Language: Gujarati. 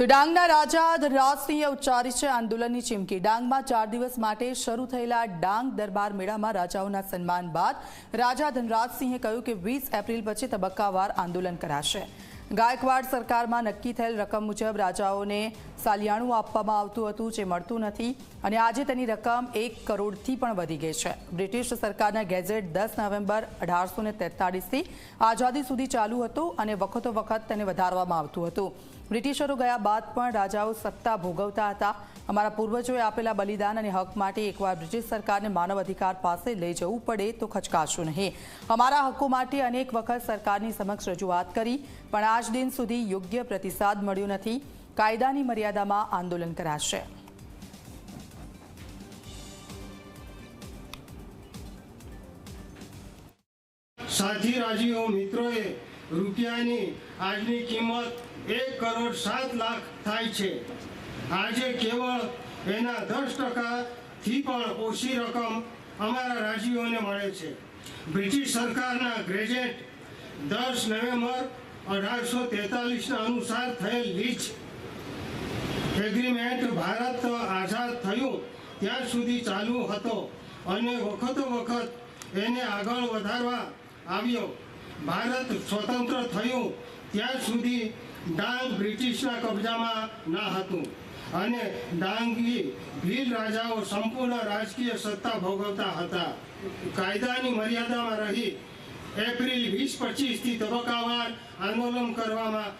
તો ડાંગના રાજા ધનરાજસિંહે ઉચ્ચારી છે આંદોલનની ચીમકી. ડાંગમાં ચાર દિવસ માટે શરૂ થયેલા ડાંગ દરબાર મેળામાં રાજાઓના સન્માન બાદ રાજા ધનરાજસિંહે કહ્યું કે વીસ એપ્રિલ પછી તબક્કાવાર આંદોલન કરાશે. ગાયકવાડ સરકારમાં નક્કી થયેલ રકમ મુજબ રાજાઓને સાલિયાણું આપવામાં આવતું હતું જે મળતું નથી અને આજે તેની રકમ એક કરોડથી પણ વધી ગઈ છે. બ્રિટિશ સરકારના ગેઝેટ દસ નવેમ્બર અઢારસો ને તેતાળીસથી આઝાદી સુધી ચાલુ હતું અને વખતો વખત તેને વધારવામાં આવતું હતું. બ્રિટિશરો ગયા બાદ પણ રાજાઓ સત્તા ભોગવતા હતા. અમારા પૂર્વજોએ આપેલા બલિદાન અને હક માટે એકવાર બ્રિટિશ સરકારને માનવ અધિકાર પાસે લઈ જવું પડે તો ખચકાશું નહીં. અમારા હકો માટે અનેક વખત સરકારની સમક્ષ રજૂઆત કરી, પણ આજ દિન સુધી યોગ્ય પ્રતિસાદ મળ્યો નથી. કાયદાની મર્યાદામાં આંદોલન કરાશે. સાથી રાજીઓ મિત્રોએ રૂપિયાની આજની કિંમત એક કરોડ સાત લાખ થાય છે. આજે કેવળ એના દસ ટકાથી પણ ઓછી રકમ અમારા રાજીઓને મળે છે. બ્રિટિશ સરકારના ગ્રેજ્યુએટ દસ નવેમ્બર અઢારસો તેતાલીસના અનુસાર થયેલ લીચ એગ્રીમેન્ટ ભારત આઝાદ થયું ત્યાં સુધી ચાલુ હતો અને વખતો વખત એને આગળ વધારવા આવ્યો. ભારત સ્વતંત્ર થયું ત્યાં સુધી ડાંગ બ્રિટિશના કબજામાં ના હતું અને ડાંગી ભીલ રાજાઓ સંપૂર્ણ રાજકીય સત્તા ભોગવતા હતા. કાયદાની મર્યાદામાં રહી એપ્રિલ વીસ પચીસથી તબક્કાવાર આંદોલન કરવામાં